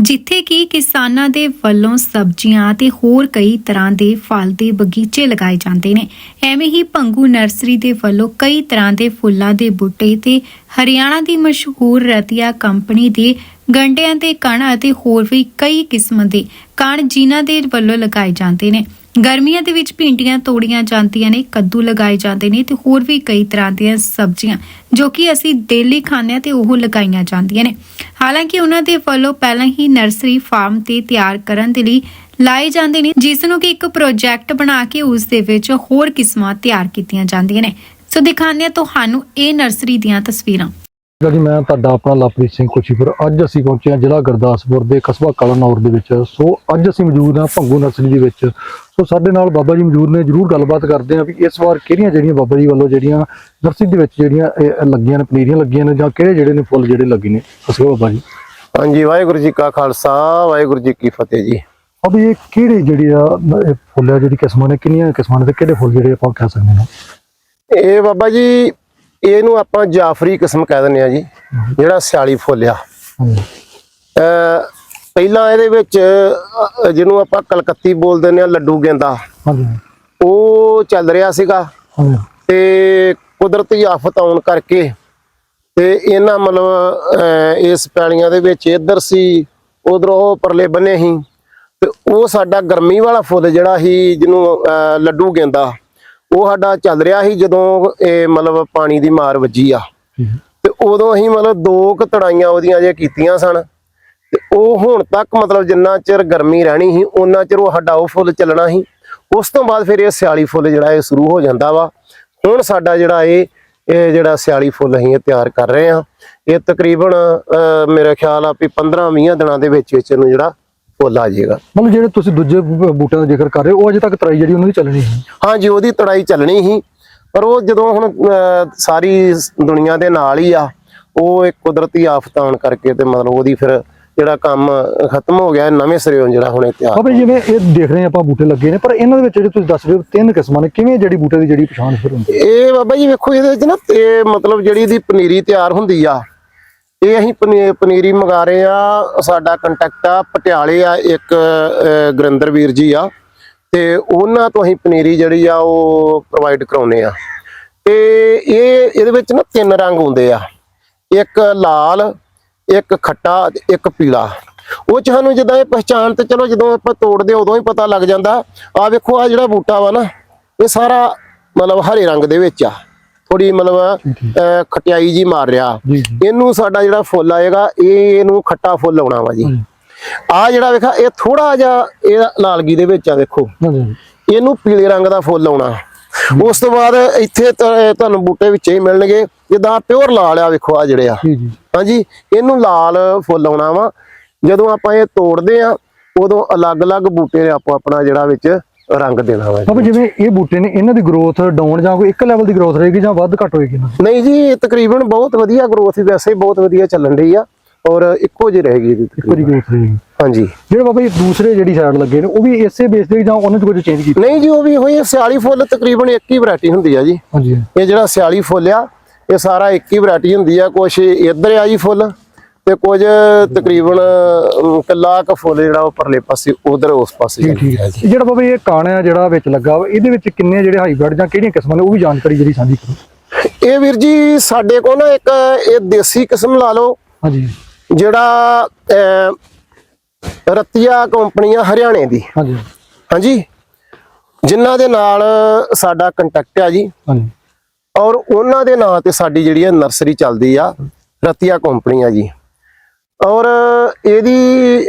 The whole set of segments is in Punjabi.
ਜਿੱਥੇ ਕਿ ਕਿਸਾਨਾਂ ਦੇ ਵੱਲੋਂ ਸਬਜ਼ੀਆਂ ਤੇ ਹੋਰ ਕਈ ਤਰ੍ਹਾਂ ਦੇ ਫਲ ਦੇ ਬਗੀਚੇ ਲਗਾਏ ਜਾਂਦੇ ਨੇ। ਐਵੇਂ ਹੀ ਪੰਗੂ ਨਰਸਰੀ ਦੇ ਵੱਲੋਂ ਕਈ ਤਰ੍ਹਾਂ ਦੇ ਫੁੱਲਾਂ ਦੇ ਬੂਟੇ ਤੇ ਹਰਿਆਣਾ ਦੀ ਮਸ਼ਹੂਰ ਰਤੀਆ ਕੰਪਨੀ ਦੇ ਗੰਡਿਆਂ ਦੇ ਕਣ ਅਤੇ ਹੋਰ ਵੀ ਕਈ ਕਿਸਮ ਦੇ ਕਣ ਜਿਨ੍ਹਾਂ ਦੇ ਵੱਲੋਂ ਲਗਾਏ ਜਾਂਦੇ ਨੇ। ਗਰਮੀਆਂ ਦੇ ਵਿੱਚ ਭਿੰਡੀਆਂ, ਤੋੜੀਆਂ ਜਾਂਦੀਆਂ ਨੇ, ਕੱਦੂ ਲਗਾਏ ਜਾਂਦੇ ਨੇ ਤੇ ਹੋਰ ਵੀ ਕਈ ਤਰ੍ਹਾਂ ਦੀਆਂ ਸਬਜ਼ੀਆਂ ਜੋ ਕਿ ਅਸੀਂ ਡੇਲੀ ਖਾਂਦੇ ਹਾਂ ਤੇ ਉਹ ਲਗਾਈਆਂ ਜਾਂਦੀਆਂ ਨੇ। ਹਾਲਾਂਕਿ ਉਹਨਾਂ ਦੇ ਵੱਲੋਂ ਪਹਿਲਾਂ ਹੀ ਨਰਸਰੀ ਫਾਰਮ ਤੇ ਤਿਆਰ ਕਰਨ ਦੇ ਲਈ ਲਾਏ ਜਾਂਦੇ ਨੇ ਜਿਸ ਨੂੰ ਕਿ ਇੱਕ ਪ੍ਰੋਜੈਕਟ ਬਣਾ ਕੇ ਉਸ ਦੇ ਵਿੱਚ ਹੋਰ ਕਿਸਮਾਂ ਤਿਆਰ ਕੀਤੀਆਂ ਜਾਂਦੀਆਂ ਨੇ। ਸੋ ਦਿਖਾਉਂਦੇ ਹਾਂ ਤੁਹਾਨੂੰ ਇਹ ਨਰਸਰੀ ਦੀਆਂ ਤਸਵੀਰਾਂ। ਜੀ ਮੈਂ ਤੁਹਾਡਾ ਆਪਣਾ ਲਵਪ੍ਰੀਤ ਸਿੰਘ ਕੋਚੀਪੁਰ ਅੱਜ ਅਸੀਂ ਪਹੁੰਚੇ ਹਾਂ ਜ਼ਿਲ੍ਹਾ ਗੁਰਦਾਸਪੁਰ ਦੇ ਕਸਬਾ ਕਲਨੌਰ ਦੇ ਵਿੱਚ। ਸੋ ਅੱਜ ਅਸੀਂ ਮੌਜੂਦ ਹਾਂ ਭੰਗੂ ਨਰਸਰੀ ਦੇ ਵਿੱਚ। ਸੋ ਸਾਡੇ ਨਾਲ ਬਾਬਾ ਜੀ ਮੌਜੂਦ ਨੇ ਜਰੂਰ ਗੱਲਬਾਤ ਕਰਦੇ ਹਾਂ ਵੀ ਇਸ ਵਾਰ ਕਿਹੜੀਆਂ ਜਿਹੜੀਆਂ ਬਾਬਾ ਜੀ ਵੱਲੋਂ ਜਿਹੜੀਆਂ ਨਰਸਰੀ ਦੇ ਵਿੱਚ ਜਿਹੜੀਆਂ ਲੱਗੀਆਂ ਨੇ ਪਨੀਰੀਆਂ ਲੱਗੀਆਂ ਨੇ ਜਾਂ ਕਿਹੜੇ ਜਿਹੜੇ ਨੇ ਫੁੱਲ ਜਿਹੜੇ ਲੱਗੇ ਨੇ। ਦੱਸੋ ਬਾਬਾ ਜੀ। ਹਾਂਜੀ ਵਾਹਿਗੁਰੂ ਜੀ ਕਾ ਖਾਲਸਾ ਵਾਹਿਗੁਰੂ ਜੀ ਕੀ ਫਤਿਹ ਜੀ। ਅਬ ਇਹ ਕਿਹੜੇ ਜਿਹੜੇ ਆ ਫੁੱਲ ਜਿਹੜੀ ਕਿਸਮਾਂ ਨੇ ਕਿੰਨੀਆਂ ਕਿਸਮਾਂ ਨੇ ਤੇ ਕਿਹੜੇ ਫੁੱਲ ਜਿਹੜੇ ਆਪਾਂ ਕਹਿ ਸਕਦੇ ਹਾਂ ਇਹ ਬਾਬਾ ਜੀ ਇਹਨੂੰ ਆਪਾਂ ਜਾਫਰੀ ਕਿਸਮ ਕਹਿ ਦਿੰਦੇ ਆ ਜੀ ਜਿਹੜਾ ਸਿਆਲੀ ਫੁੱਲ ਆ ਪਹਿਲਾਂ ਇਹਦੇ ਵਿੱਚ ਜਿਹਨੂੰ ਆਪਾਂ ਕਲਕੱਤੀ ਬੋਲ ਦਿੰਦੇ ਆ ਲੱਡੂ ਗੇਂਦਾ। ਉਹ ਚੱਲ ਰਿਹਾ ਸੀਗਾ। ਤੇ ਕੁਦਰਤੀ ਆਫਤ ਆਉਣ ਕਰਕੇ ਤੇ ਇਹਨਾਂ ਮਤਲਬ ਇਸ ਪੈਲੀਆਂ ਦੇ ਵਿੱਚ ਇੱਧਰ ਸੀ ਉਧਰ ਉਹ ਪਰਲੇ ਬੰਨੇ ਸੀ। ਤੇ ਉਹ ਸਾਡਾ ਗਰਮੀ ਵਾਲਾ ਫੁੱਲ ਜਿਹੜਾ ਸੀ ਜਿਹਨੂੰ ਲੱਡੂ ਗੇਂਦਾ। ਉਹ ਸਾਡਾ ਚੱਲ ਰਿਹਾ ਸੀ ਜਦੋਂ ਇਹ ਮਤਲਬ ਪਾਣੀ ਦੀ ਮਾਰ ਵੱਜੀ ਆ। ਤੇ ਉਦੋਂ ਅਸੀਂ ਮਤਲਬ ਦੋ ਕੁ ਤੜਾਈਆਂ ਉਹਦੀਆਂ ਜੇ ਕੀਤੀਆਂ ਸਨ। ਤੇ ਉਹ ਹੁਣ ਤੱਕ ਮਤਲਬ ਜਿੰਨਾ ਚਿਰ ਗਰਮੀ ਰਹਿਣੀ ਸੀ ਉਹਨਾਂ ਚਿਰ ਉਹ ਸਾਡਾ ਉਹ ਫੁੱਲ ਚੱਲਣਾ ਸੀ। ਉਸ ਤੋਂ ਬਾਅਦ ਫਿਰ ਇਹ ਸਿਆਲੀ ਫੁੱਲ ਜਿਹੜਾ ਇਹ ਸ਼ੁਰੂ ਹੋ ਜਾਂਦਾ ਵਾ। ਹੁਣ ਸਾਡਾ ਜਿਹੜਾ ਇਹ ਇਹ ਜਿਹੜਾ ਸਿਆਲੀ ਫੁੱਲ ਅਸੀਂ ਇਹ ਤਿਆਰ ਕਰ ਰਹੇ ਹਾਂ। ਇਹ ਤਕਰੀਬਨ ਅਹ, ਮੇਰਾ ਖਿਆਲ ਆ ਵੀ 15-20 ਦਿਨਾਂ ਦੇ ਵਿੱਚ ਵਿੱਚ ਇਹਨੂੰ ਜਿਹੜਾ ਫੁੱਲ ਆ ਜਾਏਗਾ। ਮਤਲਬ ਜਿਹੜੇ ਤੁਸੀਂ ਦੂਜੇ ਬੂਟਿਆਂ ਦਾ ਜ਼ਿਕਰ ਕਰ ਰਹੇ ਹੋ ਉਹ ਅਜੇ ਤੱਕ ਤਰਾਈ ਜਿਹੜੀ ਉਹਨਾਂ ਦੀ ਚੱਲਣੀ ਹੈ ਹਾਂਜੀ ਉਹਦੀ ਤੜਾਈ ਚੱਲਣੀ ਸੀ। ਪਰ ਉਹ ਜਦੋਂ ਹੁਣ ਸਾਰੀ ਸ- ਦੁਨੀਆ ਦੇ ਨਾਲ ਹੀ ਆ ਉਹ ਇੱਕ ਕੁਦਰਤੀ ਆਫਤ ਆਉਣ ਕਰਕੇ ਤੇ ਮਤਲਬ ਉਹਦੀ ਫਿਰ ਜਿਹੜਾ ਕੰਮ ਖਤਮ ਹੋ ਗਿਆ ਨਵੇਂ ਸਿਰਿਓਂ ਜਿਹੜਾ ਹੁਣ ਤਿਆਰ ਬਾਬਾ ਜਿਵੇਂ ਇਹ ਦੇਖ ਰਹੇ ਆਪਾਂ ਬੂਟੇ ਲੱਗੇ ਨੇ ਪਰ ਇਹਨਾਂ ਦੇ ਵਿੱਚ ਜਿਹੜੇ ਤੁਸੀਂ ਦੱਸ ਰਹੇ ਹੋ ਤਿੰਨ ਕਿਸਮਾਂ ਨੇ ਕਿਵੇਂ ਜਿਹੜੀ ਬੂਟੇ ਦੀ ਜਿਹੜੀ ਪਛਾਣ ਫਿਰ ਹੁੰਦੀ ਇਹ ਬਾਬਾ ਜੀ ਵੇਖੋ ਇਹਦੇ ਵਿੱਚ ਨਾ ਇਹ ਮਤਲਬ ਜਿਹੜੀ ਇਹਦੀ ਪਨੀਰੀ ਤਿਆਰ ਹੁੰਦੀ ਆ ਇਹ ਅਸੀਂ ਪਨੀ- ਪਨੀਰੀ ਮੰਗਾ ਰਹੇ ਆ, ਸਾਡਾ ਕੰਟੈਕਟ ਆ, ਪਟਿਆਲੇ ਆ ਇੱਕ ਗੁਰਿੰਦਰ ਵੀਰ ਜੀ ਆ, ਤੇ ਉਹਨਾਂ ਤੋਂ ਅਸੀਂ ਪਨੀਰੀ ਜਿਹੜੀ ਆ ਉਹ ਪ੍ਰੋਵਾਈਡ ਕਰਾਉਨੇ ਆ। ਤੇ ਇਹ, ਇਹਦੇ ਵਿੱਚ ਨਾ ਤਿੰਨ ਰੰਗ ਹੁੰਦੇ ਆ। ਇੱਕ ਲਾਲ, ਇੱਕ ਖੱਟਾ ਤੇ ਇੱਕ ਪੀਲਾ। ਉਹ ਚ ਸਾਨੂੰ ਜਦੋਂ ਇਹ ਪਛਾਣ ਤੇ ਚਲੋ ਜਦੋਂ ਆਪਾਂ ਤੋੜਦੇ ਆ, ਉਦੋਂ ਹੀ ਪਤਾ ਲੱਗ ਜਾਂਦਾ। ਆ ਵੇਖੋ ਆ ਜਿਹੜਾ ਬੂਟਾ ਵਾ ਨਾ, ਇਹ ਸਾਰਾ ਮਤਲਬ ਹਰੇ ਰੰਗ ਦੇ ਵਿੱਚ ਆ। ਥੋੜੀ ਮਤਲਬ ਖਟਿਆਈ ਜੀ ਮਾਰ ਰਿਹਾ। ਇਹਨੂੰ ਸਾਡਾ ਜਿਹੜਾ ਫੁੱਲ ਆਏਗਾ ਇਹ ਇਹਨੂੰ ਖੱਟਾ ਫੁੱਲ ਆਉਣਾ ਵਾ ਜੀ ਆ ਜਿਹੜਾ ਵੇਖਾ ਇਹ ਥੋੜਾ ਜਿਹਾ ਇਹ ਲਾਲਗੀ ਦੇ ਵਿੱਚ ਆ ਵੇਖੋ। ਇਹਨੂੰ ਪੀਲੇ ਰੰਗ ਦਾ ਫੁੱਲ ਆਉਣਾ। ਉਸ ਤੋਂ ਬਾਅਦ ਇੱਥੇ ਤੁਹਾਨੂੰ ਬੂਟੇ ਵਿੱਚ ਹੀ ਮਿਲਣਗੇ। ਜਿੱਦਾਂ ਪਿਓਰ ਲਾਲ ਆ ਵੇਖੋ ਆ ਜਿਹੜੇ ਆ। ਹਾਂਜੀ ਇਹਨੂੰ ਲਾਲ ਫੁੱਲ ਆਉਣਾ ਵਾ। ਜਦੋਂ ਆਪਾਂ ਇਹ ਤੋੜਦੇ ਆ ਉਦੋਂ ਅਲੱਗ-ਅਲੱਗ ਬੂਟੇ ਨੇ ਆਪੋ ਆਪਣਾ ਜਿਹੜਾ ਵਿੱਚ ਰੰਗ ਦੇਣਾ ਵਾ। ਬਾਬਾ ਜਿਵੇਂ ਇਹ ਬੂਟੇ ਨੇ ਇਹਨਾਂ ਦੀ ਗਰੋਥ ਡਾਊਨ ਜਾਂ ਕੋਈ ਇੱਕ ਲੈਵਲ ਦੀ ਗਰੋਥ ਰਹੇਗੀ ਜਾਂ ਵੱਧ ਘੱਟ ਹੋਏਗੀ ਨਹੀਂ ਜੀ ਇਹ ਤਕਰੀਬਨ ਬਹੁਤ ਵਧੀਆ ਗਰੋਥ ਵੈਸੇ ਹੀ ਬਹੁਤ ਵਧੀਆ ਚੱਲਣ ਰਹੀ ਆ ਔਰ ਇੱਕੋ ਜਿਹੀ ਰਹੇਗੀ ਇਹਦੀ ਇੱਕ ਤਕਰੀਬਨ। ਗਰੋਥ ਰਹੇਗੀ। ਹਾਂਜੀ। ਜਿਹੜੇ ਬਾਬਾ ਜੀ ਦੂਸਰੇ ਜਿਹੜੀ ਸਾਈਡ ਲੱਗੇ ਨੇ ਉਹ ਵੀ ਇਸੇ ਬੇਸ ਦੇ ਜਾਂ ਉਹਨਾਂ ਚ ਕੁਝ ਚੇਂਜ ਕੀਤਾ? ਨਹੀਂ ਜੀ ਉਹ ਵੀ ਹੋਈ ਸਿਆਲੀ ਫੁੱਲ ਤਕਰੀਬਨ ਇੱਕ ਹੀ ਵੈਰਾਈਟੀ ਹੁੰਦੀ ਆ ਜੀ। ਹਾਂਜੀ। ਇਹ ਜਿਹੜਾ ਸਿਆਲੀ ਫੁੱਲ ਆ ਇਹ ਸਾਰਾ ਇੱਕ ਹੀ ਵੈਰਾਈਟੀ ਹੁੰਦੀ ਆ ਕੁਛ ਇੱਧਰ ਆ ਜੀ ਫੁੱਲ ਤੇ ਕੁਝ ਤਕਰੀਬਨ ਕਿੱਲਾ ਕ ਫੁੱਲ ਜਿਹੜਾ ਉਹ ਪਰਲੇ ਪਾਸੇ ਉਧਰ ਉਸ ਪਾਸੇ ਠੀਕ ਜਿਹੜਾ ਬਾਬਾ ਇਹ ਕਾਣਾ ਜਿਹੜਾ ਵਿੱਚ ਲੱਗਾ ਵਾ ਇਹਦੇ ਵਿੱਚ ਕਿੰਨੇ ਜਿਹੜੇ ਹਾਈਬ੍ਰਿਡ ਜਾਂ ਕਿਹੜੀਆਂ ਕਿਸਮਾਂ ਨੇ ਉਹ ਵੀ ਜਾਣਕਾਰੀ ਜਿਹੜੀ ਸਾਂਝੀ ਕਰੋ। ਇਹ ਵੀਰ ਜੀ ਸਾਡੇ ਕੋਲ ਨਾ ਇੱਕ ਇਹ ਦੇਸੀ ਕਿਸਮ ਲਾ ਲਓ। ਹਾਂਜੀ। ਜਿਹੜਾ ਰਤੀਆ ਕੰਪਨੀ ਆ ਹਰਿਆਣੇ ਦੀ। ਹਾਂਜੀ। ਹਾਂਜੀ। ਜਿਨ੍ਹਾਂ ਦੇ ਨਾਲ ਸਾਡਾ ਕੰਟੈਕਟ ਆ ਜੀ। ਹਾਂਜੀ। ਔਰ ਉਹਨਾਂ ਦੇ ਨਾਂ ਤੇ ਸਾਡੀ ਜਿਹੜੀ ਹੈ ਨਰਸਰੀ ਚੱਲਦੀ ਆ ਰਤੀਆ ਕੰਪਨੀ ਆ ਜੀ। ਔਰ ਇਹਦੀ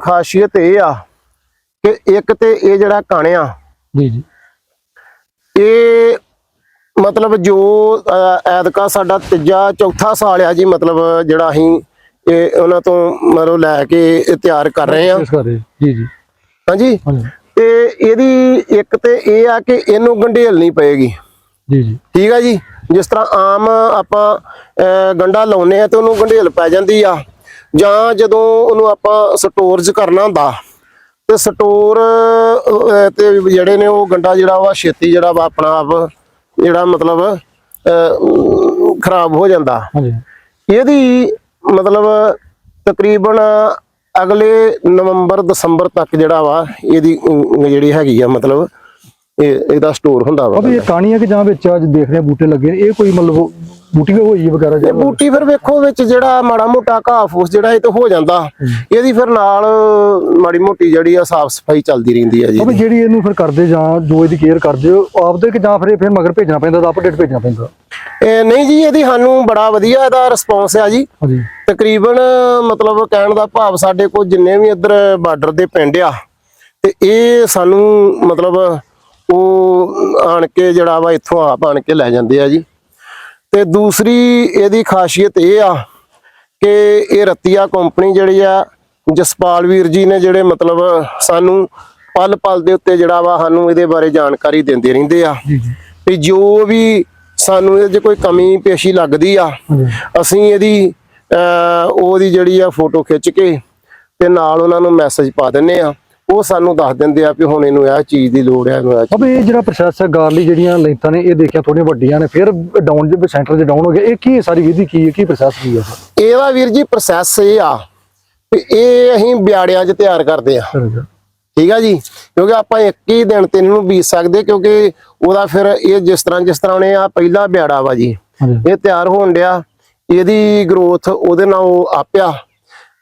ਖਾਸੀਅਤ ਇਹ ਆ ਕਿ ਇੱਕ ਤੇ ਇਹ ਜਿਹੜਾ ਕਾਣਿਆ ਜੀ ਜੀ। ਇਹ ਮਤਲਬ ਜੋ ਐਤਕਾ ਸਾਡਾ ਤੀਜਾ ਚੌਥਾ ਸਾਲ ਆ ਜੀ ਮਤਲਬ ਜਿਹੜਾ ਅਸੀਂ ਇਹ ਉਹਨਾਂ ਤੋਂ ਮਤਲਬ ਲੈ ਕੇ ਤਿਆਰ ਕਰ ਰਹੇ ਆ। ਜੀ ਜੀ। ਹਾਂਜੀ? ਤੇ ਇਹਦੀ ਇੱਕ ਤੇ ਇਹ ਆ ਕਿ ਇਹਨੂੰ ਗੰਢੇਲ ਨਹੀਂ ਪਏਗੀ। ਜੀ ਜੀ। ਠੀਕ ਆ ਜੀ? ਜਿਸ ਤਰ੍ਹਾਂ ਆਮ ਆਪਾਂ ਗੰਢਾ ਲਾਉਨੇ ਆ ਤੇ ਉਹਨੂੰ ਗੰਢੇਲ ਪੈ ਜਾਂਦੀ ਆ। ਜਾਂ ਜਦੋਂ ਉਹਨੂੰ ਆਪਾਂ ਸਟੋਰਜ ਕਰਨਾ ਹੁੰਦਾ ਤੇ ਸਟੋਰ ਤੇ ਜਿਹੜੇ ਨੇ ਉਹ ਗੰਢਾ ਜਿਹੜਾ ਵਾ ਛੇਤੀ ਜਿਹੜਾ ਵਾ ਆਪਣਾ ਆਪ ਜਿਹੜਾ ਮਤਲਬ ਖਰਾਬ ਹੋ ਜਾਂਦਾ। ਇਹਦੀ ਮਤਲਬ ਤਕਰੀਬਨ ਅਗਲੇ ਨਵੰਬਰ ਦਸੰਬਰ ਤੱਕ ਜਿਹੜਾ ਵਾ ਇਹਦੀ ਜਿਹੜੀ ਹੈਗੀ ਆ ਮਤਲਬ ਇਹ ਇਹਦਾ ਸਟੋਰ ਹੁੰਦਾ ਵਾ। ਅਬੇ ਇਹ ਕਾਣੀ ਹੈ ਕਿ ਜਾਂ ਵਿੱਚ ਅੱਜ ਦੇਖ ਰਹੇ ਬੂਟੇ ਲੱਗੇ ਇਹ ਕੋਈ ਮਤਲਬ ਬੂਟੀ ਹੋਈ ਵਗੈਰਾ ਜਾਂ ਬੂਟੀ ਫਿਰ ਵੇਖੋ ਵਿੱਚ ਜਿਹੜਾ ਮਾੜਾ ਮੋਟਾ ਘਾਹ ਫੂਸ ਜਿਹੜਾ ਇਹ ਤੇ ਹੋ ਜਾਂਦਾ। ਇਹਦੀ ਫਿਰ ਨਾਲ ਮਾੜੀ ਮੋਟੀ ਜਿਹੜੀ ਆ ਸਾਫ਼ ਸਫ਼ਾਈ ਚੱਲਦੀ ਰਹਿੰਦੀ ਆ ਜੀ। ਅਬੇ ਜਿਹੜੀ ਇਹਨੂੰ ਫਿਰ ਕਰਦੇ ਜਾਂ ਜੋ ਇਹਦੀ ਕੇਅਰ ਕਰਦੇ ਹੋ ਆਪਦੇ ਕਿ ਜਾਂ ਫਿਰ ਫਿਰ ਮਗਰ ਭੇਜਣਾ ਪੈਂਦਾ ਤਾਂ ਅਪਡੇਟ ਭੇਜਣਾ ਪੈਂਦਾ? ਇਹ ਨਹੀਂ ਜੀ ਇਹਦੀ ਸਾਨੂੰ ਬੜਾ ਵਧੀਆ ਇਹਦਾ ਰਿਸਪੌਂਸ ਆ ਜੀ। ਤਕਰੀਬਨ ਮਤਲਬ ਕਹਿਣ ਦਾ ਭਾਵ ਸਾਡੇ ਕੋਲ ਜਿੰਨੇ ਵੀ ਇੱਧਰ ਬਾਰਡਰ ਦੇ ਪਿੰਡ ਆ ਤੇ ਇਹ ਸਾਨੂੰ ਮਤਲਬ ਉਹ ਆਣ ਕੇ ਜਿਹੜਾ ਵਾ ਇੱਥੋਂ ਆਪ ਆਣ ਕੇ ਲੈ ਜਾਂਦੇ ਆ ਜੀ। ਤੇ ਦੂਸਰੀ ਇਹਦੀ ਖਾਸੀਅਤ ਇਹ ਆ ਕਿ ਇਹ ਰਤੀਆ ਕੰਪਨੀ ਜਿਹੜੀ ਆ ਜਸਪਾਲ ਵੀਰ ਜੀ ਨੇ ਜਿਹੜੇ ਮਤਲਬ ਸਾਨੂੰ ਪਲ ਪਲ ਦੇ ਉੱਤੇ ਜਿਹੜਾ ਵਾ ਸਾਨੂੰ ਇਹਦੇ ਬਾਰੇ ਜਾਣਕਾਰੀ ਦਿੰਦੇ ਰਹਿੰਦੇ ਆ। ਜੀ ਜੀ। ਵੀ ਜੋ ਵੀ ਸਾਨੂੰ ਇਹ 'ਚ ਕੋਈ ਕਮੀ ਪੇਸ਼ੀ ਲੱਗਦੀ ਆ ਅਸੀਂ ਇਹਦੀ ਉਹਦੀ ਜਿਹੜੀ ਆ ਫੋਟੋ ਖਿੱਚ ਕੇ ਤੇ ਨਾਲ ਉਹਨਾਂ ਨੂੰ ਮੈਸੇਜ ਪਾ ਦਿੰਨੇ ਆ। ਉਹ ਸਾਨੂੰ ਦੱਸ ਦਿੰਦੇ ਆ ਵੀ ਹੁਣ ਇਹਨੂੰ ਇਹ ਚੀਜ਼ ਦੀ ਲੋੜ ਹੈ ਇਹਨੂੰ ਇਹ ਚੀਜ਼- ਅਬੇ ਇਹ ਜਿਹੜਾ ਪ੍ਰੋਸੈਸ ਹੈ ਗਾਰਲੀ ਜਿਹੜੀਆਂ ਲੈਂਥਾਂ ਨੇ ਇਹ ਦੇਖਿਆ ਥੋੜੀਆਂ ਵੱਡੀਆਂ ਨੇ ਫਿਰ ਡਾਊਨ ਜੇ ਸੈਂਟਰ 'ਚ ਡਾਊਨ ਹੋ ਗਿਆ ਇਹ ਕੀ ਹੈ ਸਾਰੀ ਵਿਧੀ ਕੀ ਹੈ ਕੀ ਪ੍ਰੋਸੈਸ ਕੀ ਹੈ? ਇਹਦਾ ਵੀਰ ਜੀ ਪ੍ਰੋਸੈਸ ਇਹ ਆ ਵੀ ਇਹ ਅਸੀਂ ਬਿਆੜਿਆਂ 'ਚ ਤਿਆਰ ਕਰਦੇ ਆ। ਠੀਕ ਆ ਜੀ? ਕਿਉਂਕਿ ਆਪਾਂ ਇੱਕ ਹੀ ਦਿਨ ਤੇ ਇਹਨੂੰ ਬੀਜ ਸਕਦੇ ਕਿਉਂਕਿ ਉਹਦਾ ਫਿਰ ਇਹ ਜਿਸ ਤਰ੍ਹਾਂ ਜਿਸ ਤਰ੍ਹਾਂ ਉਹਨੇ ਆ ਪਹਿਲਾ ਬਿਆੜਾ ਵਾ ਜੀ ਹਾਂਜੀ। ਇਹ ਤਿਆਰ ਹੋਣ ਡਿਆ ਇਹਦੀ ਗਰੋਥ ਉਹਦੇ ਨਾਲ ਉਹ ਆਪਿਆ।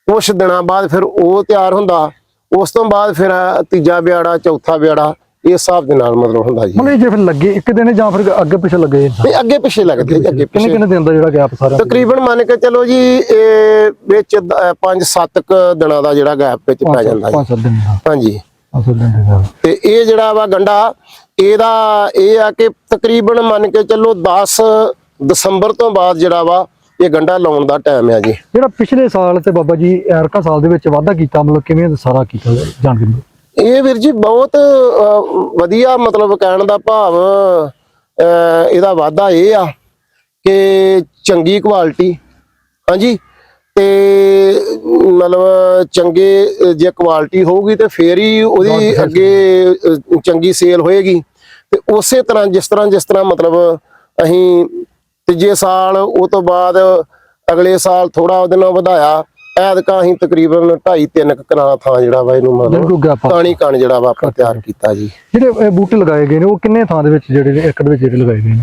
ਕੁਛ ਦਿਨਾਂ ਬਾਅਦ ਫਿਰ ਉਹ ਤਿਆਰ ਹੁੰਦਾ ਉਸ ਤੋਂ ਬਾਅਦ ਫਿਰ ਤੀਜਾ ਬਿਆੜਾ ਚੌਥਾ ਬਿਆੜਾ ਇਸ ਹਿਸਾਬ ਦੇ ਨਾਲ ਮਤਲਬ ਹੁੰਦਾ ਜੀ। ਮਤਲਬ ਜੇ ਫਿਰ ਲੱਗੇ ਇੱਕ ਦਿਨ ਜਾਂ ਫਿਰ ਅੱਗੇ ਪਿੱਛੇ ਲੱਗੇ? ਤੇ ਅੱਗੇ ਪਿੱਛੇ ਲੱਗਦੇ ਜੀ, ਅੱਗੇ ਕਿੰਨੇ ਕਿੰਨੇ ਦਿਨ ਦਾ ਜਿਹੜਾ ਗੈਪ ਸਾਰਾ ਤਕਰੀਬਨ ਮੰਨ ਕੇ ਚਲੋ ਜੀ ਇਹ ਵਿੱਚ 5-7 ਦਿਨਾਂ ਦਾ ਜਿਹੜਾ ਗੈਪ ਵਿੱਚ ਪੈ ਜਾਂਦਾ ਜੀ। ਪੰਜ ਸੱਤ ਦਿਨ ਦਾ। ਹਾਂਜੀ। ਤੇ ਇਹ ਜਿਹੜਾ ਵਾ ਗੰਡਾ ਇਹਦਾ ਇਹ ਆ ਕਿ ਤਕਰੀਬਨ ਮੰਨ ਕੇ ਚੱਲੋ 10 ਦਸੰਬਰ ਤੋਂ ਬਾਅਦ ਜਿਹੜਾ ਵਾ ਇਹ ਗੰਡਾ ਲਾਉਣ ਦਾ ਟਾਈਮ ਆ ਜੀ। ਜਿਹੜਾ ਪਿਛਲੇ ਸਾਲ ਤੇ ਬਾਬਾ ਜੀ ਐਰਕਾ ਸਾਲ ਦੇ ਵਿੱਚ ਵਾਧਾ ਕੀਤਾ ਮਤਲਬ ਕਿਵੇਂ ਸਾਰਾ ਕੀਤਾ ਜਾਣ ਕੇ। ਇਹ ਵੀਰ ਜੀ ਬਹੁਤ ਵਧੀਆ ਮਤਲਬ ਕਹਿਣ ਦਾ ਭਾਵ ਇਹਦਾ ਵਾਧਾ ਇਹ ਆ ਕਿ ਚੰਗੀ ਕੁਆਲਿਟੀ ਹਾਂਜੀ ਤੇ ਮਤਲਬ ਚੰਗੇ ਜੇ ਕੁਆਲਿਟੀ ਹੋਊਗੀ ਤੇ ਫੇਰ ਹੀ ਉਹਦੀ ਅੱਗੇ ਚੰਗੀ ਸੇਲ ਹੋਏਗੀ। ਤੇ ਉਸੇ ਤਰ੍ਹਾਂ ਜਿਸ ਤਰ੍ਹਾਂ ਜਿਸ ਤਰ੍ਹਾਂ ਮਤਲਬ ਅਸੀਂ ਤੀਜੇ ਸਾਲ ਉਹ ਤੋਂ ਬਾਅਦ ਅਗਲੇ ਸਾਲ ਥੋੜਾ ਉਹਦੇ ਨਾਲ ਵਧਾਇਆ। ਐਤਕਾਂ ਅਸੀਂ ਤਕਰੀਬਨ 2.5 3 ਕਨਾਲਾ ਥਾਂ ਜਿਹੜਾ ਵਾ ਇਹਨੂੰ ਮਤਲਬ ਕੋ ਕਾਣੀ ਕਣ ਜਿਹੜਾ ਵਾ ਆਪਾਂ ਤਿਆਰ ਕੀਤਾ ਜੀ। ਜਿਹੜੇ ਬੂਟੇ ਲਗਾਏ ਗਏ ਨੇ ਉਹ ਕਿੰਨੇ ਥਾਂ ਦੇ ਵਿੱਚ ਜਿਹੜੇ ਏਕੜ ਵਿੱਚ ਜਿਹੜੇ ਲਗਾਏ ਗਏ ਨੇ?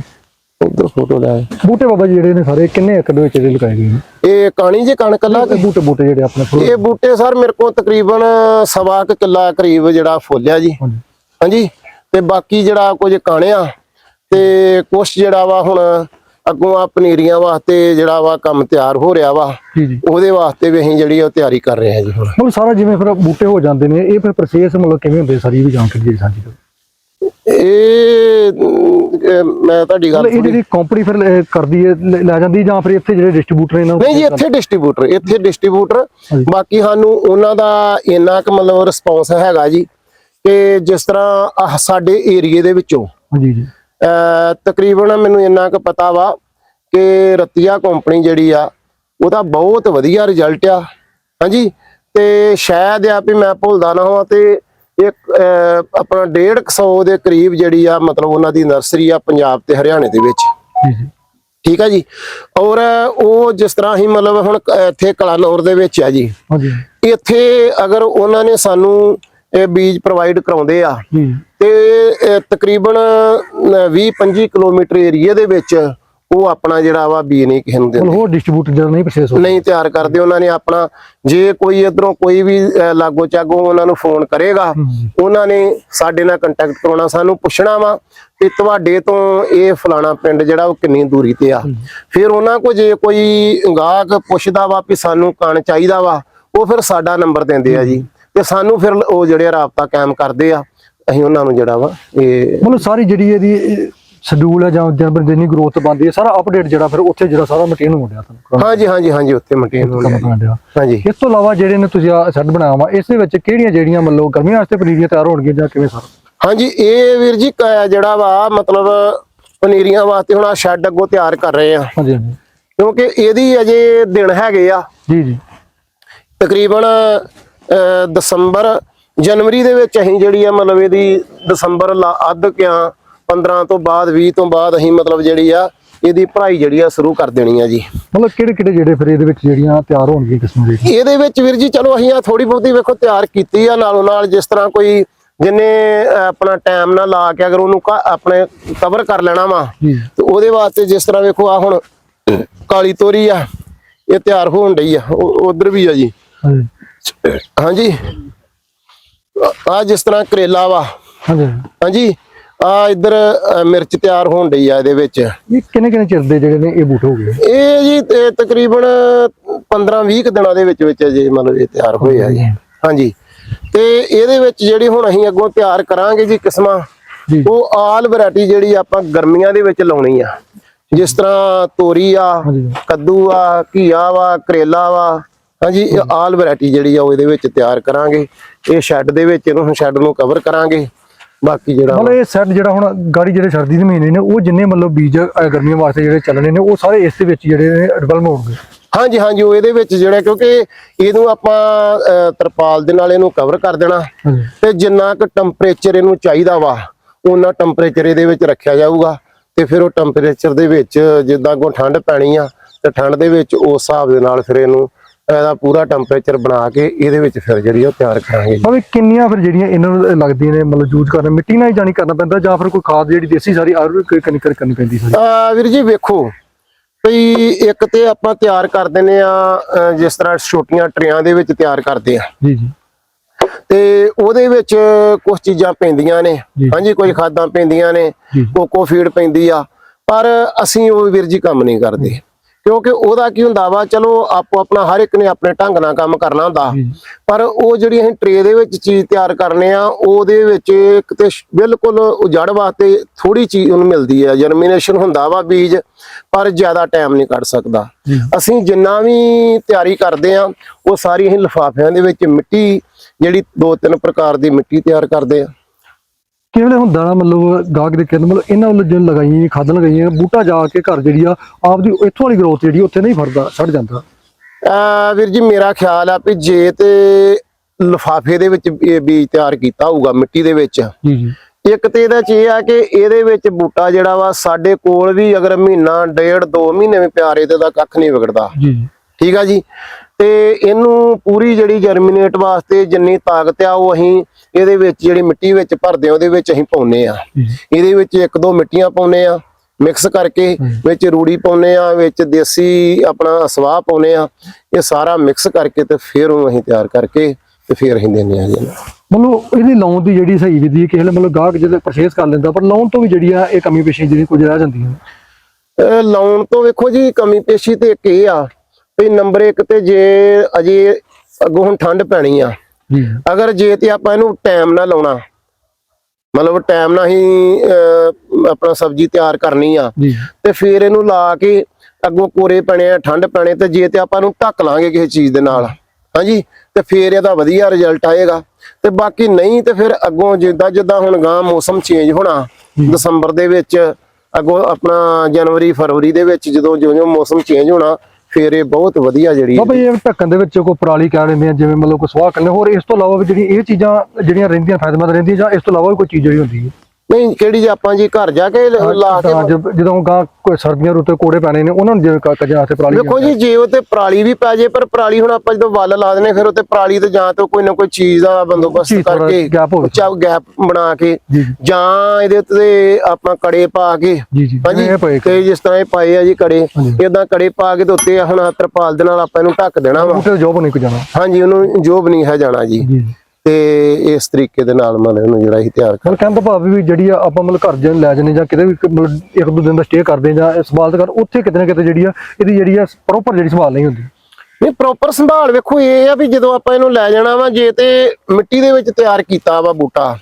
ਉਧਰ ਫੋਟੋ ਲੈ। ਬੂਟੇ ਬਾਬਾ ਜੀ ਜਿਹੜੇ ਨੇ ਸਾਰੇ ਕਿੰਨੇ ਏਕੜ ਦੇ ਵਿੱਚ ਜਿਹੜੇ ਲਗਾਏ ਗਏ ਨੇ? ਇਹ ਕਾਣੀ ਜੇ ਕਣ ਕੱਲਾ ਇਹ ਬੂਟੇ ਬੂਟੇ ਜਿਹੜੇ ਆਪਣੇ ਇਹ ਬੂਟੇ ਸਰ ਮੇਰੇ ਕੋਲ ਤਕਰੀਬਨ ਸਵਾ ਕੁ ਕਿੱਲਾ ਕਰੀਬ ਜਿਹੜਾ ਫੁੱਲਿਆ ਜੀ। ਹਾਂਜੀ। ਤੇ ਬਾਕੀ ਜਿਹੜਾ ਕੁਝ ਕਾਣਿਆ ਤੇ ਕੁਛ ਜਿਹੜਾ ਵਾ ਹੁਣ ਅੱਗੋਂ ਆ ਪਨੀਰੀਆਂ ਵਾਸਤੇ ਜਿਹੜਾ ਵਾ ਕੰਮ ਤਿਆਰ ਹੋ ਰਿਹਾ ਵਾ ਉਹਦੇ ਵਾਸਤੇ ਵੀ ਅਸੀਂ ਜਿਹੜੀ ਉਹ ਤਿਆਰੀ ਕਰ ਰਹੇ ਹਾਂ ਜੀ ਹੁਣ। ਸਾਰਾ ਜਿਵੇਂ ਫਿਰ ਬੂਟੇ ਹੋ ਜਾਂਦੇ ਨੇ ਇਹ ਫਿਰ ਪ੍ਰੋਸੈਸ ਮਤਲਬ ਕਿਵੇਂ ਹੁੰਦੇ ਸਾਰੀ ਇਹ ਵੀ ਜਾਣਕਾਰੀ ਜਿਹੜੀ ਸਾਂਝੀ ਕਰੋ। ਇਹ ਮੈਂ ਤੁਹਾਡੀ ਗੱਲ ਇਹ ਜਿਹੜੀ ਕੰਪਨੀ ਫਿਰ ਕਰਦੀ ਹੈ ਲੈ ਜਾਂਦੀ ਜਾਂ ਫਿਰ ਇੱਥੇ ਜਿਹੜੇ ਡਿਸਟ੍ਰੀਬਿਊਟਰ ਇਹਨਾਂ ਨੂੰ ਨਹੀਂ ਜੀ ਇੱਥੇ ਡਿਸਟ੍ਰੀਬਿਊਟਰ ਇੱਥੇ ਡਿਸਟ੍ਰੀਬਿਊਟਰ। ਬਾਕੀ ਸਾਨੂੰ ਉਹਨਾਂ ਦਾ ਇੰਨਾ ਕੁ ਮਤਲਬ ਰਿਸਪੌਂਸ ਹੈਗਾ ਜੀ ਕਿ ਜਿਸ ਤਰ੍ਹਾਂ ਸਾਡੇ ਏਰੀਏ ਦੇ ਵਿੱਚੋਂ ਜੀ ਜੀ। ਤਕਰੀਬਨ ਮੈਨੂੰ ਇੰਨਾ ਕੁ ਪਤਾ ਵਾ ਕਿ ਰਤੀਆ ਕੰਪਨੀ ਜਿਹੜੀ ਆ ਉਹਦਾ ਬਹੁਤ ਵਧੀਆ ਰਿਜ਼ਲਟ ਆ। ਹਾਂਜੀ ਤੇ ਸ਼ਾਇਦ ਆ ਵੀ ਮੈਂ ਭੁੱਲਦਾ ਨਾ ਹਾਂ ਤੇ ਇੱਕ ਆਪਣਾ 150 ਦੇ ਕਰੀਬ ਜਿਹੜੀ ਆ ਮਤਲਬ ਉਹਨਾਂ ਦੀ ਨਰਸਰੀ ਆ ਪੰਜਾਬ ਤੇ ਹਰਿਆਣੇ ਦੇ ਵਿੱਚ। ਠੀਕ ਆ ਜੀ? ਔਰ ਉਹ ਜਿਸ ਤਰ੍ਹਾਂ ਹੀ ਮਤਲਬ ਹੁਣ ਇੱਥੇ ਕਲਾਨੌਰ ਦੇ ਵਿੱਚ ਆ ਜੀ। ਹਾਂਜੀ। ਇੱਥੇ ਅਗਰ ਉਹਨਾਂ ਨੇ ਸਾਨੂੰ ਇਹ ਬੀਜ ਪ੍ਰੋਵਾਈਡ ਕਰਾਉਂਦੇ ਆ। ਤੇ ਤਕਰੀਬਨ 20-25 ਕਿਲੋਮੀਟਰ ਏਰੀਆ ਦੇ ਵਿੱਚ ਉਹ ਆਪਣਾ ਜਿਹੜਾ ਵਾ ਬੀ ਨਹੀਂ ਕਿਸੇ ਨੂੰ ਦਿੰਦੇ। ਹੋਰ ਡਿਸਟ੍ਰੀਬਿਊਟਰ ਨਹੀਂ ਪ੍ਰੋਸੈਸ ਨਹੀਂ ਤਿਆਰ ਕਰਦੇ ਉਹਨਾਂ ਨੇ ਆਪਣਾ ਜੇ ਕੋਈ ਇਧਰੋਂ ਕੋਈ ਵੀ ਲਾਗੋ ਚਾਗੋ ਉਹਨਾਂ ਨੂੰ ਫੋਨ ਕਰੇਗਾ। ਉਹਨਾਂ ਨੇ ਸਾਡੇ ਨਾਲ ਕੰਟੈਕਟ ਕਰਾਉਣਾ ਸਾਨੂੰ ਪੁੱਛਣਾ ਵਾ ਕਿ ਤੁਹਾਡੇ ਤੋਂ ਇਹ ਫਲਾਣਾ ਪਿੰਡ ਜਿਹੜਾ ਉਹ ਕਿੰਨੀ ਦੂਰੀ ਤੇ ਆ। ਫਿਰ ਉਹਨਾਂ ਕੋ ਜੇ ਕੋਈ ਗਾਹਕ ਪੁੱਛਦਾ ਵਾ ਵੀ ਸਾਨੂੰ ਕਣ ਚਾਹੀਦਾ ਵਾ ਉਹ ਫਿਰ ਸਾਡਾ ਨੰਬਰ ਦਿੰਦੇ ਆ ਜੀ। ਤੇ ਸਾਨੂੰ ਫਿਰ ਉਹ ਜਿਹੜੇ ਰਾਬਤਾ ਕਾਇਮ ਕਰਦੇ ਆ ਅਸੀਂ ਉਹਨਾਂ ਨੂੰ ਜਿਹੜਾ ਵਾ ਇਹ ਮਤਲਬ ਸਾਰੀ ਜਿਹੜੀ ਇਹਦੀ ਸ਼ਡਿਊਲ ਹੈ ਜਾਂ ਜਨਵਰ ਜਿੰਨੀ ਗਰੋਥ ਬੰਦੀ ਹੈ ਸਾਰਾ ਅਪਡੇਟ ਜਿਹੜਾ ਫਿਰ ਉੱਥੇ ਜਿਹੜਾ ਸਾਰਾ ਮੇਨਟੇਨ ਹੋ ਗਿਆ ਤੁਹਾਨੂੰ? ਹਾਂਜੀ ਹਾਂਜੀ ਹਾਂਜੀ ਉੱਥੇ ਮੇਨਟੇਨ ਹੋ ਡਿਆ। ਹਾਂਜੀ। ਇਸ ਤੋਂ ਇਲਾਵਾ ਜਿਹੜੇ ਨੇ ਤੁਸੀਂ ਆ ਸੈੱਟ ਬਣਾਇਆ ਵਾ ਇਸ ਦੇ ਵਿੱਚ ਕਿਹੜੀਆਂ ਜਿਹੜੀਆਂ ਮਤਲਬ ਗਰਮੀਆਂ ਵਾਸਤੇ ਪਨੀਰੀਆਂ ਤਿਆਰ ਹੋਣਗੀਆਂ ਜਾਂ ਕਿਵੇਂ ਸਾਰਾ? ਹਾਂਜੀ ਇਹ ਵੀਰ ਜੀ ਜਿਹੜਾ ਵਾ ਮਤਲਬ ਪਨੀਰੀਆਂ ਵਾਸਤੇ ਹੁਣ ਆ ਸ਼ੈੱਡ ਅੱਗੋਂ ਤਿਆਰ ਕਰ ਰਹੇ ਆ। ਹਾਂਜੀ ਹਾਂਜੀ। ਕਿਉਂਕਿ ਇਹਦੀ ਅਜੇ ਦਿਨ ਹੈਗੇ ਆ। ਜੀ ਜੀ। ਤਕਰੀਬਨ ਦਸੰਬਰ ਜਨਵਰੀ ਦੇ ਵਿੱਚ ਅਸੀਂ ਜਿਹੜੀ ਆ ਮਤਲਬ ਇਹਦੀ ਦਸੰਬਰ ਲਾ- ਅੱਧ ਕਿਆ 15 ਤੋਂ ਬਾਅਦ 20 ਤੋਂ ਬਾਅਦ ਅਸੀਂ ਮਤਲਬ ਜਿਹੜੀ ਆ ਇਹਦੀ ਭਰਾਈ ਜਿਹੜੀ ਆ ਸ਼ੁਰੂ ਕਰ ਦੇਣੀ ਆ ਜੀ। ਮਤਲਬ ਕਿਹੜੇ ਕਿਹੜੇ ਜਿਹੜੇ ਫਿਰ ਇਹਦੇ ਵਿੱਚ ਜਿਹੜੀਆਂ ਤਿਆਰ ਹੋਣਗੀਆਂ ਕਿਸਮ ਦੇ? ਇਹਦੇ ਵਿੱਚ ਵੀਰ ਜੀ ਚਲੋ ਅਸੀਂ ਆ ਥੋੜੀ ਬਹੁਤੀ ਵੇਖੋ ਤਿਆਰ ਕੀਤੀ ਆ ਨਾਲੋਂ ਨਾਲ ਜਿਸ ਤਰ੍ਹਾਂ ਕੋਈ ਜਿੰਨੇ ਆਪਣਾ ਟਾਈਮ ਨਾਲ ਲਾ ਕੇ ਅਗਰ ਉਹਨੂੰ ਆਪਣੇ ਕਵਰ ਕਰ ਲੈਣਾ ਵਾ ਤੇ ਉਹਦੇ ਵਾਸਤੇ ਜਿਸ ਤਰ੍ਹਾਂ ਵੇਖੋ ਆ ਹੁਣ ਕਾਲੀ ਤੋਰੀ ਆ ਇਹ ਤਿਆਰ ਹੋਣ ਡਈ ਆ ਉਧਰ ਵੀ ਆ ਜੀ। ਹਾਂਜੀ। ਆ ਜਿਸ ਤਰ੍ਹਾਂ ਕਰੇਲਾ ਵਾ। ਹਾਂਜੀ। ਹਾਂਜੀ ਆ ਇੱਧਰ ਮਿਰਚ ਤਿਆਰ ਹੋਣ ਡਈ ਆ ਇਹਦੇ ਵਿੱਚ। ਇਹ ਕਿੰਨੇ ਕਿੰਨੇ ਚਿਰ ਦੇ ਜਿਹੜੇ ਨੇ ਇਹ ਬੂਟੇ ਹੋ ਗਏ? ਇਹ ਜੀ ਤੇ ਤਕਰੀਬਨ 15-20 ਦਿਨਾਂ ਦੇ ਵਿੱਚ ਵਿੱਚ ਜੇ ਮਤਲਬ ਇਹ ਤਿਆਰ ਹੋਏ ਆ ਜੀ। ਹਾਂਜੀ। ਤੇ ਇਹਦੇ ਵਿੱਚ ਜਿਹੜੀ ਹੁਣ ਅਸੀਂ ਅੱਗੋਂ ਤਿਆਰ ਕਰਾਂਗੇ ਜੀ ਕਿਸਮਾਂ। ਉਹ ਆਲ ਵੈਰਾਈਟੀ ਜਿਹੜੀ ਆਪਾਂ ਗਰਮੀਆਂ ਦੇ ਵਿੱਚ ਲਾਉਣੀ ਆ। ਜਿਸ ਤਰ੍ਹਾਂ ਤੋਰੀ ਆ। ਕੱਦੂ ਆ ਘੀਆ ਵਾ ਕਰੇਲਾ ਵਾ ਹਾਂਜੀ ਇਹ ਆਲ ਵੈਰਾਈਟੀ ਜਿਹੜੀ ਆ ਉਹ ਇਹਦੇ ਵਿੱਚ ਤਿਆਰ ਕਰਾਂਗੇ। ਇਹ ਸ਼ੈੱਡ ਦੇ ਵਿੱਚ ਇਹਨੂੰ ਸ਼ੈੱਡ ਨੂੰ ਕਵਰ ਕਰਾਂਗੇ। ਬਾਕੀ ਜਿਹੜਾ ਮਤਲਬ ਇਹ ਸੈੱਟ ਜਿਹੜਾ ਹੁਣ ਗਾੜੀ ਜਿਹੜੇ ਸਰਦੀ ਦੇ ਮਹੀਨੇ ਨੇ ਉਹ ਜਿੰਨੇ ਮਤਲਬ ਬੀਜ ਗਰਮੀਆਂ ਵਾਸਤੇ ਜਿਹੜੇ ਚੱਲਣੇ ਨੇ ਉਹ ਸਾਰੇ ਇਸ ਦੇ ਵਿੱਚ ਜਿਹੜੇ ਨੇ ਡਿਵੈਲਪ ਹੋਣਗੇ। ਹਾਂਜੀ ਹਾਂਜੀ ਉਹ ਇਹਦੇ ਵਿੱਚ ਜਿਹੜਾ ਕਿਉਂਕਿ ਇਹਨੂੰ ਆਪਾਂ ਤਰਪਾਲ ਦੇ ਨਾਲ ਇਹਨੂੰ ਕਵਰ ਕਰ ਦੇਣਾ। ਤੇ ਜਿੰਨਾ ਕੁ ਟੈਂਪਰੇਚਰ ਇਹਨੂੰ ਚਾਹੀਦਾ ਵਾ ਉਹਨਾਂ ਟੈਂਪਰੇਚਰ ਇਹਦੇ ਵਿੱਚ ਰੱਖਿਆ ਜਾਊਗਾ। ਤੇ ਫਿਰ ਉਹ ਟੈਂਪਰੇਚਰ ਦੇ ਵਿੱਚ ਜਿੱਦਾਂ ਕੋ ਠੰਡ ਪੈਣੀ ਆ ਤੇ ਠੰਡ ਦੇ ਵਿੱਚ ਉਸ ਹਿਸਾਬ ਦੇ ਨਾਲ ਫਿਰ ਇਹਨੂੰ ਇਹਦਾ ਪੂਰਾ ਟੈਂਪਰੇਚਰ ਬਣਾ ਕੇ ਇਹਦੇ ਵਿੱਚ ਫਿਰ ਜਿਹੜੀ ਉਹ ਤਿਆਰ ਕਰਾਂਗੇ। ਭਾਵੇਂ ਕਿੰਨੀਆਂ ਫਿਰ ਜਿਹੜੀਆਂ ਇਹਨਾਂ ਨੂੰ ਲੱਗਦੀਆਂ ਨੇ ਮਤਲਬ ਯੂਜ਼ ਕਰਨਾ ਮਿੱਟੀ ਨਾਲ ਹੀ ਜਾਣੀ ਕਰਨਾ ਪੈਂਦਾ ਜਾਂ ਫਿਰ ਕੋਈ ਖਾਦ ਜਿਹੜੀ ਦੇਸੀ ਸਾਰੀ ਆਯੁਰਵੇਦਿਕ ਕਨਿਕਰ ਕਰਨੀ ਪੈਂਦੀ ਸਾਰੀ ਆ ਵੀਰ ਜੀ ਵੇਖੋ ਭਈ ਇੱਕ ਤੇ ਆਪਾਂ ਤਿਆਰ ਕਰ ਦਿੰਨੇ ਆ ਜਿਸ ਤਰ੍ਹਾਂ ਛੋਟੀਆਂ ਟਰਿਆਂ ਦੇ ਵਿੱਚ ਤਿਆਰ ਕਰਦੇ ਆ ਜੀ ਜੀ ਤੇ ਉਹਦੇ ਵਿੱਚ ਕੁਝ ਚੀਜ਼ਾਂ ਪੈਂਦੀਆਂ ਨੇ। ਹਾਂਜੀ ਕੁਝ ਖਾਦਾਂ ਪੈਂਦੀਆਂ ਨੇ। ਕੋਕੋ ਫੀਡ ਪੈਂਦੀ ਆ ਪਰ ਅਸੀਂ ਉਹ ਵੀਰ ਜੀ ਕੰਮ ਨਹੀਂ ਕਰਦੇ ਕਿਉਂਕਿ ਉਹਦਾ ਕੀ ਹੁੰਦਾ ਵਾ ਚਲੋ ਆਪੋ ਆਪਣਾ ਹਰ ਇੱਕ ਨੇ ਆਪਣੇ ਢੰਗ ਨਾਲ ਕੰਮ ਕਰਨਾ ਹੁੰਦਾ। ਪਰ ਉਹ ਜਿਹੜੀ ਅਸੀਂ ਟਰੇ ਦੇ ਵਿੱਚ ਚੀਜ਼ ਤਿਆਰ ਕਰਨੇ ਆ ਉਹਦੇ ਵਿੱਚ ਇੱਕ ਤੇ ਬਿਲਕੁਲ ਉਜੜ ਵਾਸਤੇ ਥੋੜੀ ਚੀਜ਼ ਉਹਨੂੰ ਮਿਲਦੀ ਹੈ ਜਰਮੀਨੇਸ਼ਨ ਹੁੰਦਾ ਵਾ ਬੀਜ ਪਰ ਜ਼ਿਆਦਾ ਟਾਈਮ ਨਹੀਂ ਕੱਢ ਸਕਦਾ। ਅਸੀਂ ਜਿੰਨਾ ਵੀ ਤਿਆਰੀ ਕਰਦੇ ਆ ਉਹ ਸਾਰੀ ਅਸੀਂ ਲਿਫਾਫਿਆਂ ਦੇ ਵਿੱਚ ਮਿੱਟੀ ਜਿਹੜੀ ਦੋ ਤਿੰਨ ਪ੍ਰਕਾਰ ਦੀ ਮਿੱਟੀ ਤਿਆਰ ਕਰਦੇ ਆ ਕਿਵੇਂ ਹੁੰਦਾ ਨਾ ਮਤਲਬ ਗਾਹਕ ਦੇ ਕਹਿੰਦੇ ਮਤਲਬ ਇਹਨਾਂ ਵੱਲੋਂ ਜਿਵੇਂ ਲਗਾਈਆਂ ਖਾਦਾਂ ਲਗਾਈਆਂ ਬੂਟਾ ਜਾ ਕੇ ਘਰ ਜਿਹੜੀ ਆ ਆਪਦੀ ਇੱਥੋਂ ਵਾਲੀ ਗਰੋਥ ਜਿਹੜੀ ਉੱਥੇ ਨਹੀਂ ਫੜਦਾ ਛੱਡ ਜਾਂਦਾ। ਅਹ ਵੀਰ ਜੀ ਮੇਰਾ ਖਿਆਲ ਆ ਵੀ ਜੇ ਤੇ ਲਿਫਾਫੇ ਦੇ ਵਿੱਚ ਇਹ ਬੀਜ ਤਿਆਰ ਕੀਤਾ ਹੋਊਗਾ ਮਿੱਟੀ ਦੇ ਵਿੱਚ। ਜੀ ਜੀ। ਇੱਕ ਤੇ ਇਹਦਾ ਚ ਇਹ ਆ ਕਿ ਇਹਦੇ ਵਿੱਚ ਬੂਟਾ ਜਿਹੜਾ ਵਾ ਸਾਡੇ ਕੋਲ ਵੀ ਅਗਰ ਮਹੀਨਾ ਡੇਢ ਦੋ ਮਹੀਨੇ ਵੀ ਪਿਆਰੇ ਤੇ ਦਾ ਕੱਖ ਨਹੀਂ ਵਿਗੜਦਾ। ਜੀ। ਠੀਕ ਆ ਜੀ? ਤੇ ਇਹਨੂੰ ਪੂਰੀ ਜਿਹੜੀ ਜਰਮੀਨੇਟ ਵਾਸਤੇ ਜਿੰਨੀ ਤਾਕਤ ਆ ਉਹ ਅਸੀਂ ਇਹਦੇ ਵਿੱਚ ਜਿਹੜੀ ਮਿੱਟੀ ਵਿੱਚ ਭਰਦੇ ਆ ਉਹਦੇ ਵਿੱਚ ਅਸੀਂ ਪਾਉਨੇ ਆ। ਇਹਦੇ ਵਿੱਚ ਇੱਕ ਦੋ ਮਿੱਟੀਆਂ ਪਾਉਨੇ ਆ ਮਿਕਸ ਕਰਕੇ ਵਿੱਚ ਰੂੜੀ ਪਾਉਨੇ ਆ ਵਿੱਚ ਦੇਸੀ ਆਪਣਾ ਸਵਾਹ ਪਾਉਨੇ ਆ ਇਹ ਸਾਰਾ ਮਿਕਸ ਕਰਕੇ ਤੇ ਫਿਰ ਉਹਨੂੰ ਅਸੀਂ ਤਿਆਰ ਕਰਕੇ ਤੇ ਫਿਰ ਅਸੀਂ ਦਿੰਦੇ ਆ ਜੀ। ਮਤਲਬ ਇਹਦੀ ਲਾਉਣ ਦੀ ਜਿਹੜੀ ਸਹੀ ਵਿਧੀ ਹੈ ਕਿ ਹਲੇ ਮਤਲਬ ਗਾਹਕ ਜਦੋਂ ਪਰਚੇਸ ਕਰ ਲੈਂਦਾ ਪਰ ਲਾਉਣ ਤੋਂ ਵੀ ਜਿਹੜੀ ਆ ਇਹ ਕਮੀ ਪੇਸ਼ੀ ਜਿਹੜੀ ਕੁਝ ਰਹਿ ਜਾਂਦੀਆਂ ਇਹ ਲਾਉਣ ਤੋਂ ਵੇਖੋ ਜੀ ਕਮੀ ਪੇਸ਼ੀ ਤੇ ਇੱਕ ਇਹ ਆ ਵੀ ਨੰਬਰ 1 ਤੇ ਜੇ ਅਜੇ ਅੱਗੋਂ ਹੁਣ ਠੰਡ ਪੈਣੀ ਆ ਅਗਰ ਜੇ ਤੇ ਆਪਾਂ ਇਹਨੂੰ ਟਾਈਮ ਨਾਲ ਲਾਉਣਾ ਮਤਲਬ ਟਾਈਮ ਨਾਲ ਹੀ ਆਪਣਾ ਸਬਜ਼ੀ ਤਿਆਰ ਕਰਨੀ ਆ ਤੇ ਫਿਰ ਇਹਨੂੰ ਲਾ ਕੇ ਅੱਗੋਂ ਕੋਰੇ ਪੈਣੇ ਆ ਠੰਡ ਪੈਣੇ ਤੇ ਜੇ ਤੇ ਆਪਾਂ ਇਹਨੂੰ ਢੱਕ ਲਾਂਗੇ ਕਿਸੇ ਚੀਜ਼ ਦੇ ਨਾਲ ਹਾਂਜੀ ਤੇ ਫਿਰ ਇਹਦਾ ਵਧੀਆ ਰਿਜ਼ਲਟ ਆਏਗਾ। ਤੇ ਬਾਕੀ ਨਹੀਂ ਤੇ ਫਿਰ ਅੱਗੋਂ ਜਿੱਦਾਂ ਜਿੱਦਾਂ ਹੁਣ ਗਾਂ ਮੌਸਮ ਚੇਂਜ ਹੋਣਾ ਦਸੰਬਰ ਦੇ ਵਿੱਚ ਅੱਗੋਂ ਆਪਣਾ ਜਨਵਰੀ ਫਰਵਰੀ ਦੇ ਵਿੱਚ ਜਦੋਂ ਜਿਉਂ ਜਿਉਂ ਮੌਸਮ ਚੇਂਜ ਹੋਣਾ ਫਿਰ ਇਹ ਬਹੁਤ ਵਧੀਆ ਜਿਹੜੀ ਬਾਬਾ ਇਹ ਢੱਕਣ ਦੇ ਵਿੱਚ ਕੋਈ ਪਰਾਲੀ ਕਹਿ ਲੈਂਦੇ ਆ, ਜਿਵੇਂ ਮਤਲਬ ਕੋਈ ਸਵਾਹ ਕਰਨੇ ਹੋਰ ਇਸ ਤੋਂ ਇਲਾਵਾ ਵੀ ਜਿਹੜੀ ਇਹ ਚੀਜ਼ਾਂ ਜਿਹੜੀਆਂ ਰਹਿੰਦੀਆਂ, ਫਾਇਦੇਮੰਦ ਰਹਿੰਦੀਆਂ ਜਾਂ ਇਸ ਤੋਂ ਇਲਾਵਾ ਵੀ ਕੋਈ ਚੀਜ਼ ਜਿਹੜੀ ਹੁੰਦੀ ਹੈ? ਨਹੀਂ ਕਿਹੜੀ ਜੇ ਆਪਾਂ ਜੀ ਘਰ ਜਾ ਕੇ ਲ- ਕੇ ਜਦ- ਜਦੋਂ ਗਾਂ ਕੋਈ ਸਰਦੀਆਂ ਰੁੱਤੇ ਕੋੜੇ ਪੈਣੇ ਨੇ ਉਹਨਾਂ ਨੂੰ ਜਿਵੇਂ ਕ- ਕੱਜਣ ਵਾਸਤੇ ਪਰਾਲੀ ਵੇਖੋ ਜੀ ਜੇ ਉਹ ਤੇ ਪਰਾਲੀ ਵੀ ਪੈ ਜੇ ਪਰ ਪਰਾਲੀ ਹੁਣ ਆਪਾਂ ਜਦੋਂ ਵੱਲ ਲਾ ਦਨੇ ਫਿਰ ਉਹ ਤੇ ਪਰਾਲੀ ਤੇ ਜਾਂ ਤਾਂ ਕੋਈ ਨਾ ਕੋਈ ਚੀਜ਼ ਦਾ ਬੰਦੋਬਸਤ ਥੋੜ੍ਹਾ ਕਰਕੇ gap ਹੋਵੇ। ਉੱਚਾ ਗੈਪ ਬਣਾ ਕੇ ਜੀ ਜੀ। ਜਾਂ ਇਹਦੇ ਉੱਤੇ ਆਪਾਂ ਕੜੇ ਪਾ ਕੇ ਜੀ ਜੀ। ਹਾਂਜੀ ਇਹ ਪਏ ਤੇ ਜਿਸ ਤਰ੍ਹਾਂ ਇਹ ਪਾਏ ਆ ਜੀ ਕੜੇ ਹਾਂਜੀ। ਇਦਾਂ ਕੜੇ ਪਾ ਕੇ ਤੇ ਉੱਤੇ ਹੁਣ ਤਰਪਾਲ ਦੇ ਨਾਲ ਆਪਾਂ ਇਹਨੂੰ ਢੱਕ ਦੇਣਾ ਵਾ। ਬੂਟੇ ਜੋਬ ਨਹੀਂ ਕੋ ਜਾਣਾ। ਹਾਂਜੀ ਉਹਨੂੰ ਜੋਬ ਨਹੀਂ ਹੈ ਜਾਣਾ ਜੀ। ਜੀ ਜੀ। ਤੇ ਇਸ ਤਰੀਕੇ ਦੇ ਨਾਲ ਮਤਲਬ ਇਹਨੂੰ ਜਿਹੜਾ ਅਸੀਂ ਤਿਆਰ ਕਰ ਕਹਿੰਦਾ ਭਾਵ ਵੀ ਜਿਹੜੀ ਆ ਆਪਾਂ ਮਤਲਬ ਘਰ ਜਨ ਲੈ ਜਨੇ ਜਾਂ ਕਿਤੇ ਵੀ ਮਤਲਬ ਇੱਕ ਦੋ ਦਿਨ ਦਾ ਸਟੇ ਕਰਦੇ ਜਾਂ ਸੰਭਾਲ ਕਰ ਉੱਥੇ ਕਿਤੇ ਨਾ ਕਿਤੇ ਜਿਹੜੀ ਆ ਇਹਦੀ ਜਿਹੜੀ ਆ ਪ੍ਰੋਪਰ ਜਿਹੜੀ ਸੰਭਾਲ ਨਹੀਂ ਹੁੰਦੀ। ਨਹੀਂ ਪ੍ਰੋਪਰ ਸੰਭਾਲ ਵੇਖੋ ਇਹ ਆ ਵੀ ਜਦੋਂ ਆਪਾਂ ਇਹਨੂੰ ਲੈ ਜਾਣਾ ਵਾ ਜੇ ਤੇ ਮਿੱਟੀ ਦੇ ਵਿੱਚ ਤਿਆਰ ਕੀਤਾ ਵਾ ਬੂਟਾ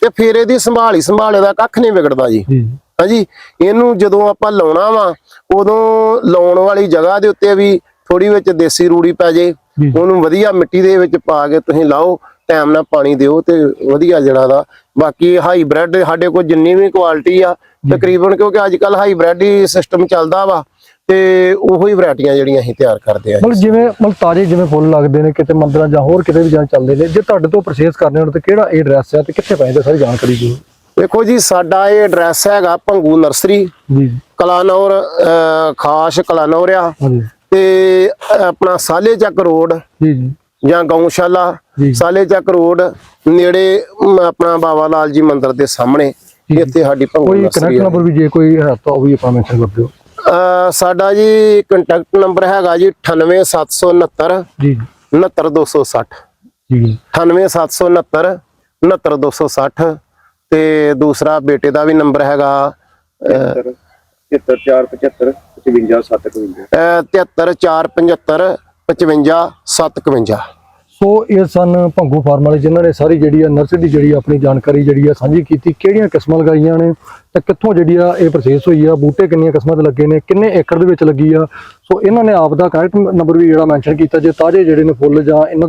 ਤੇ ਫਿਰ ਇਹਦੀ ਸੰਭਾਲ ਹੀ ਸੰਭਾਲ ਇਹਦਾ ਕੱਖ ਨਹੀਂ ਵਿਗੜਦਾ ਜੀ। ਜੀ। ਹਾਂਜੀ ਇਹਨੂੰ ਜਦੋਂ ਆਪਾਂ ਲਾਉਣਾ ਵਾ ਉਦੋਂ ਲਾਉਣ ਵਾਲੀ ਜਗ੍ਹਾ ਦੇ ਉੱਤੇ ਵੀ ਥੋੜੀ ਵਿੱਚ ਦੇਸੀ ਰੂੜੀ ਪੈ ਜੀ। ਉਹਨੂੰ ਵਧੀਆ ਮਿੱਟੀ ਦੇ ਵਿੱਚ ਪਾ ਕੇ ਤੁਸੀਂ ਲਾਓ ਟਾਈਮ ਨਾਲ ਪਾਣੀ ਦਿਓ ਤੇ ਵਧੀਆ ਜਿਹੜਾ ਦਾ। ਬਾਕੀ ਹਾਈਬ੍ਰਿਡ ਸਾਡੇ ਕੋਲ ਜਿੰਨੀ ਵੀ ਕੁਆਲਿਟੀ ਆ ਤਕਰੀਬਨ ਕਿਉਂਕਿ ਅੱਜ ਕੱਲ ਹਾਈਬ੍ਰਿਡ ਹੀ ਸਿਸਟਮ ਚੱਲਦਾ ਵਾ ਤੇ ਉਹੋ ਹੀ ਵੈਰਾਈਟੀਆਂ ਜਿਹੜੀਆਂ ਅਸੀਂ ਤਿਆਰ ਕਰਦੇ ਆ ਮਤਲਬ ਜਿਵੇਂ ਮਤਲਬ ਤਾਜ਼ੇ ਜਿਵੇਂ ਫੁੱਲ ਲੱਗਦੇ ਨੇ ਕਿਤੇ ਮੰਦਰਾਂ ਜਾਂ ਹੋਰ ਕਿਤੇ ਵੀ ਜਾਂ ਚੱਲਦੇ ਨੇ ਜੇ ਤੁਹਾਡੇ ਤੋਂ ਪਰਚੇਸ ਕਰਨੇ ਹੋਣ ਤੇ ਕਿਹੜਾ ਇਹ ਐਡਰੈਸ ਹੈ ਤੇ ਕਿੱਥੇ ਪੈਂਦੇ ਸਾਰੀ ਜਾਣਕਾਰੀ ਦਿਓ। ਦੇਖੋ ਜੀ ਸਾਡਾ ਇਹ ਐਡਰੈਸ ਹੈਗਾ ਭੰਗੂ ਨਰਸਰੀ ਜੀ। ਕਲਾਨੌਰ ਖਾਸ ਕਲਾਨੌਰ ਆ। ਹਾਂਜੀ। ਤੇ ਆਪਣਾ ਸਾਲੇ ਚੱਕ ਰੋਡ ਜੀ ਜੀ। ਜਾਂ ਗਊਸ਼ਾਲਾ। ਸਾਲੇ ਚੱਕ ਰੋਡ ਨੇੜੇ ਆਪਣਾ ਬਾਬਾ ਲਾਲ ਜੀ ਮੰਦਿਰ ਦੇ ਸਾਹਮਣੇ। ਇੱਥੇ ਸਾਡੀ ਭੰਗੂ ਕੋਈ ਆ। ਨੰਬਰ ਵੀ ਜੇ ਕੋਈ ਹੈ ਤਾਂ ਉਹ ਵੀ ਆਪਾਂ ਮੈਂਸ਼ਨ ਕਰ ਦਿਓ ਅਹ, ਸਾਡਾ ਜੀ ਕੰਟੈਕਟ ਨੰਬਰ ਹੈਗਾ ਜੀ 98769 ਜੀ 69260 ਜੀ 98769 69260 ਤੇ ਦੂਸਰਾ ਬੇਟੇ ਦਾ ਵੀ ਨੰਬਰ ਹੈਗਾ 7475 55751 73475 55751 ਸੋ ਇਹ ਸਨ ਭੰਗੂ ਫਾਰਮ ਵਾਲੇ, ਜਿਨ੍ਹਾਂ ਨੇ ਸਾਰੀ ਜਿਹੜੀ ਆ ਨਰਸਰੀ ਦੀ ਜਿਹੜੀ ਆਪਣੀ ਜਾਣਕਾਰੀ ਜਿਹੜੀ ਆ ਸਾਂਝੀ ਕੀਤੀ, ਕਿਹੜੀਆਂ ਕਿਸਮਾਂ ਲਗਾਈਆਂ ਨੇ ਤੇ ਕਿੱਥੋਂ ਜਿਹੜੀ ਆ ਇਹ ਪ੍ਰੋਸੈਸ ਹੋਈ ਆ, ਬੂਟੇ ਕਿੰਨੀਆਂ ਕਿਸਮਾਂ ਦੇ ਲੱਗੇ ਨੇ, ਕਿੰਨੇ ਏਕੜ ਦੇ ਵਿੱਚ ਲੱਗੀ ਆ। ਸੋ ਇਹਨਾਂ ਨੇ ਆਪ ਦਾ ਕਨੈਕਟ ਨੰਬਰ ਵੀ ਜਿਹੜਾ ਮੈਂਸ਼ਨ ਕੀਤਾ, ਜੇ ਤਾਜ਼ੇ ਜਿਹੜੇ ਨੇ ਫੁੱਲ ਜਾਂ ਇਹਨਾਂ ਤੋਂ